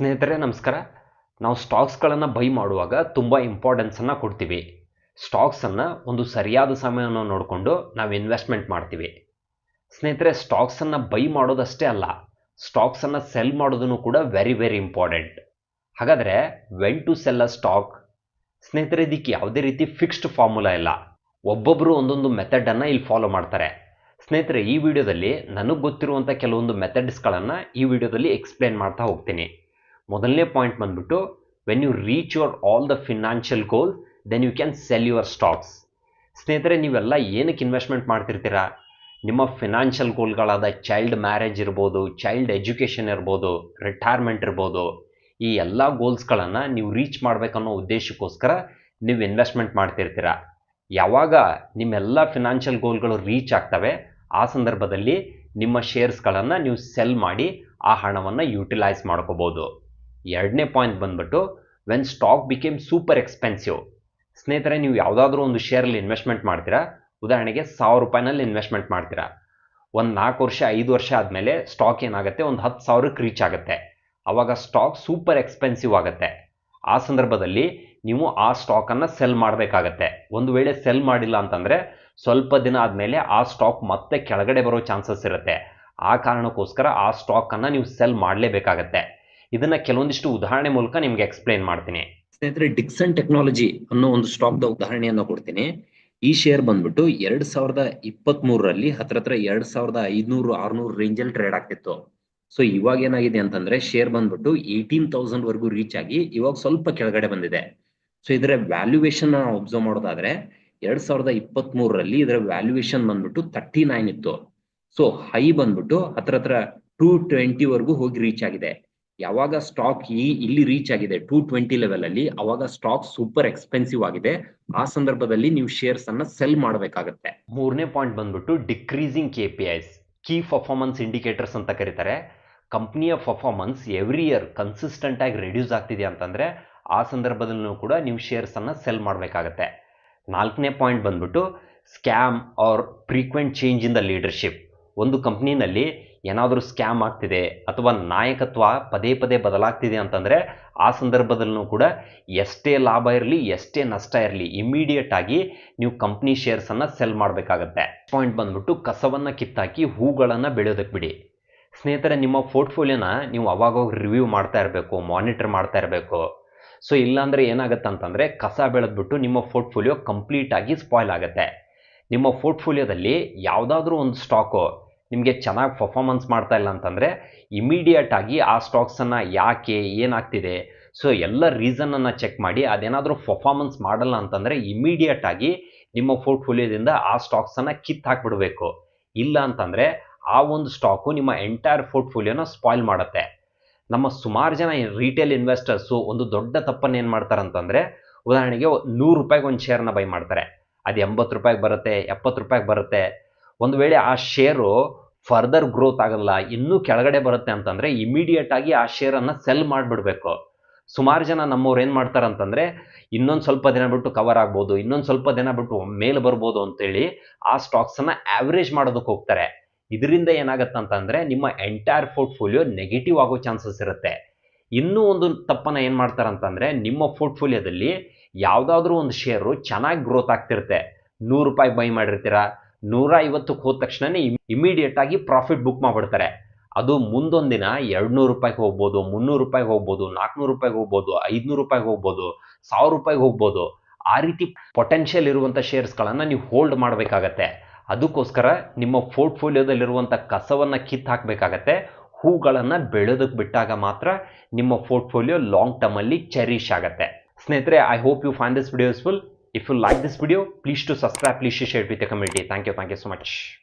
ಸ್ನೇಹಿತರೆ, ನಮಸ್ಕಾರ. ನಾವು ಸ್ಟಾಕ್ಸ್ಗಳನ್ನು ಬೈ ಮಾಡುವಾಗ ತುಂಬ ಇಂಪಾರ್ಟೆನ್ಸನ್ನು ಕೊಡ್ತೀವಿ. ಸ್ಟಾಕ್ಸನ್ನು ಒಂದು ಸರಿಯಾದ ಸಮಯವನ್ನು ನೋಡಿಕೊಂಡು ನಾವು ಇನ್ವೆಸ್ಟ್ಮೆಂಟ್ ಮಾಡ್ತೀವಿ. ಸ್ನೇಹಿತರೆ, ಸ್ಟಾಕ್ಸನ್ನು ಬೈ ಮಾಡೋದಷ್ಟೇ ಅಲ್ಲ, ಸ್ಟಾಕ್ಸನ್ನು ಸೆಲ್ ಮಾಡೋದನ್ನು ಕೂಡ ವೆರಿ ವೆರಿ ಇಂಪಾರ್ಟೆಂಟ್. ಹಾಗಾದರೆ, when to sell a stock, ಸ್ನೇಹಿತರೆ, ಇದಕ್ಕೆ ಯಾವುದೇ ರೀತಿ ಫಿಕ್ಸ್ಡ್ ಫಾರ್ಮುಲಾ ಇಲ್ಲ. ಒಬ್ಬೊಬ್ಬರು ಒಂದೊಂದು ಮೆಥಡನ್ನು ಇಲ್ಲಿ ಫಾಲೋ ಮಾಡ್ತಾರೆ. ಸ್ನೇಹಿತರೆ, ಈ ವಿಡಿಯೋದಲ್ಲಿ ನನಗೆ ಗೊತ್ತಿರುವಂಥ ಕೆಲವೊಂದು ಮೆಥಡ್ಸ್ಗಳನ್ನು ಈ ವಿಡಿಯೋದಲ್ಲಿ ಎಕ್ಸ್ಪ್ಲೇನ್ ಮಾಡ್ತಾ ಹೋಗ್ತೀನಿ. ಮೊದಲನೇ ಪಾಯಿಂಟ್ ಬಂದ್ಬಿಟ್ಟು when you reach your all the financial goal then you can sell your stocks ಸ್ನೇಹಿತರೆ, ನೀವೆಲ್ಲ ಏನಕ್ಕೆ ಇನ್ವೆಸ್ಟ್ಮೆಂಟ್ ಮಾಡ್ತಿರ್ತೀರಾ? ನಿಮ್ಮ ಫಿನಾನ್ಷಿಯಲ್ ಗೋಲ್ಗಳಾದ ಚೈಲ್ಡ್ ಮ್ಯಾರೇಜ್ ಇರ್ಬೋದು ಚೈಲ್ಡ್ ಎಜುಕೇಷನ್ ಇರ್ಬೋದು ರಿಟೈರ್ಮೆಂಟ್ ಇರ್ಬೋದು, ಈ ಎಲ್ಲ ಗೋಲ್ಸ್ಗಳನ್ನು ನೀವು ರೀಚ್ ಮಾಡಬೇಕನ್ನೋ ಉದ್ದೇಶಕ್ಕೋಸ್ಕರ ನೀವು ಇನ್ವೆಸ್ಟ್ಮೆಂಟ್ ಮಾಡ್ತಿರ್ತೀರ? ಯಾವಾಗ ನಿಮ್ಮೆಲ್ಲ ಫಿನಾನ್ಷಿಯಲ್ ಗೋಲ್ಗಳು ರೀಚ್ ಆಗ್ತವೆ, ಆ ಸಂದರ್ಭದಲ್ಲಿ ನಿಮ್ಮ ಶೇರ್ಸ್ಗಳನ್ನು ನೀವು ಸೆಲ್ ಮಾಡಿ, ಆ ಹಣವನ್ನು ಯೂಟಿಲೈಸ್ ಮಾಡ್ಕೋಬೋದು. ಎರಡನೇ ಪಾಯಿಂಟ್ ಬಂದ್ಬಿಟ್ಟು when stock became super expensive ಸ್ನೇಹಿತರೆ, ನೀವು ಯಾವುದಾದ್ರೂ ಒಂದು ಶೇರಲ್ಲಿ ಇನ್ವೆಸ್ಟ್ಮೆಂಟ್ ಮಾಡ್ತೀರಾ? ಉದಾಹರಣೆಗೆ ಸಾವಿರ ರೂಪಾಯಿನಲ್ಲಿ ಇನ್ವೆಸ್ಟ್ಮೆಂಟ್ ಮಾಡ್ತೀರಾ? ಒಂದು ನಾಲ್ಕು ವರ್ಷ, ಐದು ವರ್ಷ ಆದಮೇಲೆ ಸ್ಟಾಕ್ ಏನಾಗುತ್ತೆ? ಒಂದು ಹತ್ತು ಸಾವಿರಕ್ಕೆ ರೀಚ್ ಆಗುತ್ತೆ. ಆವಾಗ ಸ್ಟಾಕ್ ಸೂಪರ್ ಎಕ್ಸ್ಪೆನ್ಸಿವ್ ಆಗುತ್ತೆ. ಆ ಸಂದರ್ಭದಲ್ಲಿ ನೀವು ಆ ಸ್ಟಾಕನ್ನು ಸೆಲ್ ಮಾಡಬೇಕಾಗತ್ತೆ. ಒಂದು ವೇಳೆ ಸೆಲ್ ಮಾಡಿಲ್ಲ ಅಂತಂದರೆ, ಸ್ವಲ್ಪ ದಿನ ಆದಮೇಲೆ ಆ ಸ್ಟಾಕ್ ಮತ್ತೆ ಕೆಳಗಡೆ ಬರೋ ಚಾನ್ಸಸ್ ಇರುತ್ತೆ. ಆ ಕಾರಣಕ್ಕೋಸ್ಕರ ಆ ಸ್ಟಾಕನ್ನು ನೀವು ಸೆಲ್ ಮಾಡಲೇಬೇಕಾಗತ್ತೆ. ಇದನ್ನು ಕೆಲವೊಂದಿಷ್ಟು ಉದಾಹರಣೆ ಮೂಲಕ ನಿಮ್ಗೆ ಎಕ್ಸ್ಪ್ಲೈನ್ ಮಾಡ್ತೀನಿ. ಸ್ನೇಹಿತರೆ, ಡಿಕ್ಸನ್ ಟೆಕ್ನಾಲಜಿ ಅನ್ನೋ ಒಂದು ಸ್ಟಾಕ್ ದ ಉದಾಹರಣೆಯನ್ನ ಕೊಡ್ತೀನಿ. ಈ ಶೇರ್ ಬಂದ್ಬಿಟ್ಟು ಎರಡ್ ಸಾವಿರದ ಇಪ್ಪತ್ತ್ ಮೂರರಲ್ಲಿ ಹತ್ರ ಹತ್ರ ಎರಡ್ ಸಾವಿರದ ಐದ್ನೂರು, ಆರ್ನೂರು ರೇಂಜ್ ಅಲ್ಲಿ ಟ್ರೇಡ್ ಆಗ್ತಿತ್ತು. ಸೊ ಇವಾಗ ಏನಾಗಿದೆ ಅಂತಂದ್ರೆ ಶೇರ್ ಬಂದ್ಬಿಟ್ಟು ಏಯ್ಟೀನ್ ತೌಸಂಡ್ ವರ್ಗೂ ರೀಚ್ ಆಗಿ ಇವಾಗ ಸ್ವಲ್ಪ ಕೆಳಗಡೆ ಬಂದಿದೆ. ಸೊ ಇದರ ವ್ಯಾಲ್ಯೂಯೇಷನ್ ಅಬ್ಸರ್ವ್ ಮಾಡೋದಾದ್ರೆ ಎರಡ್ ಸಾವಿರದ ಇಪ್ಪತ್ತ್ ಮೂರರಲ್ಲಿ ಇದರ ವ್ಯಾಲ್ಯೂಯೇಷನ್ ಬಂದ್ಬಿಟ್ಟು ತರ್ಟಿ ನೈನ್ ಇತ್ತು. ಸೊ ಹೈ ಬಂದ್ಬಿಟ್ಟು ಹತ್ರ ಹತ್ರ ಟೂ ಟ್ವೆಂಟಿ ವರ್ಗೂ ಹೋಗಿ ರೀಚ್ ಆಗಿದೆ. ಯಾವಾಗ ಸ್ಟಾಕ್ ಈ ಇಲ್ಲಿ ರೀಚ್ ಆಗಿದೆ ಟೂ ಟ್ವೆಂಟಿ ಲೆವೆಲ್ ಅಲ್ಲಿ, ಅವಾಗ ಸ್ಟಾಕ್ ಸೂಪರ್ ಎಕ್ಸ್ಪೆನ್ಸಿವ್ ಆಗಿದೆ. ಆ ಸಂದರ್ಭದಲ್ಲಿ ನೀವು ಶೇರ್ಸ್ ಅನ್ನ ಸೆಲ್ ಮಾಡಬೇಕಾಗುತ್ತೆ. ಮೂರನೇ ಪಾಯಿಂಟ್ ಬಂದ್ಬಿಟ್ಟು decreasing K P Is key performance indicators ಅಂತ ಕರೀತಾರೆ. ಕಂಪ್ನಿಯ ಪರ್ಫಾರ್ಮೆನ್ಸ್ ಎವ್ರಿ ಇಯರ್ ಕನ್ಸಿಸ್ಟೆಂಟ್ ಆಗಿ ರೆಡ್ಯೂಸ್ ಆಗ್ತಿದೆ ಅಂತಂದ್ರೆ, ಆ ಸಂದರ್ಭದಲ್ಲೂ ಕೂಡ ನೀವು ಶೇರ್ಸ್ ಅನ್ನ ಸೆಲ್ ಮಾಡಬೇಕಾಗತ್ತೆ. ನಾಲ್ಕನೇ ಪಾಯಿಂಟ್ ಬಂದ್ಬಿಟ್ಟು scam are frequent change in the leadership ಒಂದು ಕಂಪ್ನಿನಲ್ಲಿ ಏನಾದರೂ ಸ್ಕ್ಯಾಮ್ ಆಗ್ತಿದೆ ಅಥವಾ ನಾಯಕತ್ವ ಪದೇ ಪದೇ ಬದಲಾಗ್ತಿದೆ ಅಂತಂದರೆ ಆ ಸಂದರ್ಭದಲ್ಲೂ ಕೂಡ ಎಷ್ಟೇ ಲಾಭ ಇರಲಿ, ಎಷ್ಟೇ ನಷ್ಟ ಇರಲಿ ಇಮಿಡಿಯೇಟ್ ಆಗಿ ನೀವು ಕಂಪ್ನಿ ಶೇರ್ಸನ್ನು ಸೆಲ್ ಮಾಡಬೇಕಾಗತ್ತೆ. ಪಾಯಿಂಟ್ ಬಂದ್ಬಿಟ್ಟು ಕಸವನ್ನು ಕಿತ್ತಾಕಿ ಹೂಗಳನ್ನು ಬೆಳೆಯೋದಕ್ಕೆ ಬಿಡಿ. ಸ್ನೇಹಿತರೆ, ನಿಮ್ಮ ಪೋರ್ಟ್ಫೋಲಿಯೋನ ನೀವು ಅವಾಗವಾಗ ರಿವ್ಯೂ ಮಾಡ್ತಾ ಇರಬೇಕು ಮಾನಿಟರ್ ಮಾಡ್ತಾ ಇರಬೇಕು. ಸೊ ಇಲ್ಲಾಂದರೆ ಏನಾಗುತ್ತೆ ಅಂತಂದರೆ ಕಸ ಬೆಳೆದ್ಬಿಟ್ಟು ನಿಮ್ಮ ಪೋರ್ಟ್ಫೋಲಿಯೋ ಕಂಪ್ಲೀಟಾಗಿ ಸ್ಪಾಯ್ಲ್ ಆಗುತ್ತೆ. ನಿಮ್ಮ ಪೋರ್ಟ್ಫೋಲಿಯೋದಲ್ಲಿ ಯಾವುದಾದ್ರೂ ಒಂದು ಸ್ಟಾಕು ನಿಮಗೆ ಚೆನ್ನಾಗಿ ಪರ್ಫಾಮೆನ್ಸ್ ಮಾಡ್ತಾ ಇಲ್ಲ ಅಂತಂದರೆ ಇಮಿಡಿಯೇಟಾಗಿ ಆ ಸ್ಟಾಕ್ಸನ್ನು ಯಾಕೆ, ಏನಾಗ್ತಿದೆ? ಸೊ ಎಲ್ಲ ರೀಸನನ್ನು ಚೆಕ್ ಮಾಡಿ ಅದೇನಾದರೂ ಪರ್ಫಾಮೆನ್ಸ್ ಮಾಡಲ್ಲ ಅಂತಂದರೆ ಇಮಿಡಿಯೇಟಾಗಿ ನಿಮ್ಮ ಪೋರ್ಟ್ಫೋಲಿಯೋದಿಂದ ಆ ಸ್ಟಾಕ್ಸನ್ನು ಕಿತ್ತು ಹಾಕ್ಬಿಡಬೇಕು. ಇಲ್ಲ ಅಂತಂದರೆ ಆ ಒಂದು ಸ್ಟಾಕು ನಿಮ್ಮ ಎಂಟೈರ್ ಪೋರ್ಟ್ಫೋಲಿಯೋನ ಸ್ಪಾಯ್ಲ್ ಮಾಡುತ್ತೆ. ನಮ್ಮ ಸುಮಾರು ಜನ ರಿಟೇಲ್ ಇನ್ವೆಸ್ಟರ್ಸು ಒಂದು ದೊಡ್ಡ ತಪ್ಪನ್ನು ಏನು ಮಾಡ್ತಾರೆ ಅಂತಂದರೆ ಉದಾಹರಣೆಗೆ ನೂರು ರೂಪಾಯಿಗೆ ಒಂದು ಶೇರನ್ನ ಬೈ ಮಾಡ್ತಾರೆ. ಅದು ಎಂಬತ್ತು ರೂಪಾಯಿಗೆ ಬರುತ್ತೆ, ಎಪ್ಪತ್ತು ರೂಪಾಯಿಗೆ ಬರುತ್ತೆ ಒಂದು ವೇಳೆ ಆ ಶೇರು ಫರ್ದರ್ ಗ್ರೋತ್ ಆಗಲ್ಲ, ಇನ್ನೂ ಕೆಳಗಡೆ ಬರುತ್ತೆ ಅಂತಂದರೆ ಇಮಿಡಿಯೇಟ್ ಆಗಿ ಆ ಶೇರನ್ನು ಸೆಲ್ ಮಾಡಿಬಿಡ್ಬೇಕು. ಸುಮಾರು ಜನ ನಮ್ಮವ್ರು ಏನು ಮಾಡ್ತಾರೆ ಅಂತಂದರೆ ಇನ್ನೊಂದು ಸ್ವಲ್ಪ ದಿನ ಬಿಟ್ಟು ಕವರ್ ಆಗ್ಬೋದು, ಇನ್ನೊಂದು ಸ್ವಲ್ಪ ದಿನ ಬಿಟ್ಟು ಮೇಲೆ ಬರ್ಬೋದು ಅಂತೇಳಿ ಆ ಸ್ಟಾಕ್ಸನ್ನು ಆವ್ರೇಜ್ ಮಾಡೋದಕ್ಕೆ ಹೋಗ್ತಾರೆ. ಇದರಿಂದ ಏನಾಗುತ್ತೆ ಅಂತಂದರೆ ನಿಮ್ಮ ಎಂಟೈರ್ ಪೋರ್ಟ್ಫೋಲಿಯೋ ನೆಗೆಟಿವ್ ಆಗೋ ಚಾನ್ಸಸ್ ಇರುತ್ತೆ. ಇನ್ನೂ ಒಂದು ತಪ್ಪನ್ನು ಏನು ಮಾಡ್ತಾರೆ ಅಂತಂದರೆ ನಿಮ್ಮ ಪೋರ್ಟ್ಫೋಲಿಯೋದಲ್ಲಿ ಯಾವುದಾದ್ರೂ ಒಂದು ಶೇರು ಚೆನ್ನಾಗಿ ಗ್ರೋತ್ ಆಗ್ತಿರುತ್ತೆ. ನೂರು ರೂಪಾಯಿ ಬೈ ಮಾಡಿರ್ತೀರಾ? ನೂರ ಐವತ್ತಕ್ಕೆ ಹೋದ ತಕ್ಷಣನೇ ಇಮಿಡಿಯೇಟ್ ಆಗಿ ಪ್ರಾಫಿಟ್ ಬುಕ್ ಮಾಡಿಬಿಡ್ತಾರೆ. ಅದು ಮುಂದೊಂದು ದಿನ ಎರಡು ನೂರು ರೂಪಾಯಿಗೆ ಹೋಗ್ಬೋದು, ಮುನ್ನೂರು ರೂಪಾಯಿಗೆ ಹೋಗ್ಬೋದು ನಾಲ್ಕುನೂರು ರೂಪಾಯಿಗೆ ಹೋಗ್ಬೋದು, ಐದುನೂರು ರೂಪಾಯಿಗೆ ಹೋಗ್ಬೋದು, ಸಾವಿರ ರೂಪಾಯಿಗೆ ಹೋಗ್ಬೋದು. ಆ ರೀತಿ ಪೊಟೆನ್ಷಿಯಲ್ ಇರುವಂಥ ಶೇರ್ಸ್ಗಳನ್ನು ನೀವು ಹೋಲ್ಡ್ ಮಾಡಬೇಕಾಗತ್ತೆ. ಅದಕ್ಕೋಸ್ಕರ ನಿಮ್ಮ ಪೋರ್ಟ್ಫೋಲಿಯೋದಲ್ಲಿರುವಂಥ ಕಸವನ್ನು ಕಿತ್ತು ಹಾಕಬೇಕಾಗತ್ತೆ. ಹೂಗಳನ್ನು ಬೆಳೆದಕ್ಕೆ ಬಿಟ್ಟಾಗ ಮಾತ್ರ ನಿಮ್ಮ ಪೋರ್ಟ್ಫೋಲಿಯೋ ಲಾಂಗ್ ಟರ್ಮಲ್ಲಿ ಚೆರಿಶ್ ಆಗುತ್ತೆ ಸ್ನೇಹಿತರೆ I hope you find this video useful If you like this video, please to subscribe, please share it with the community. Thank you. Thank you so much.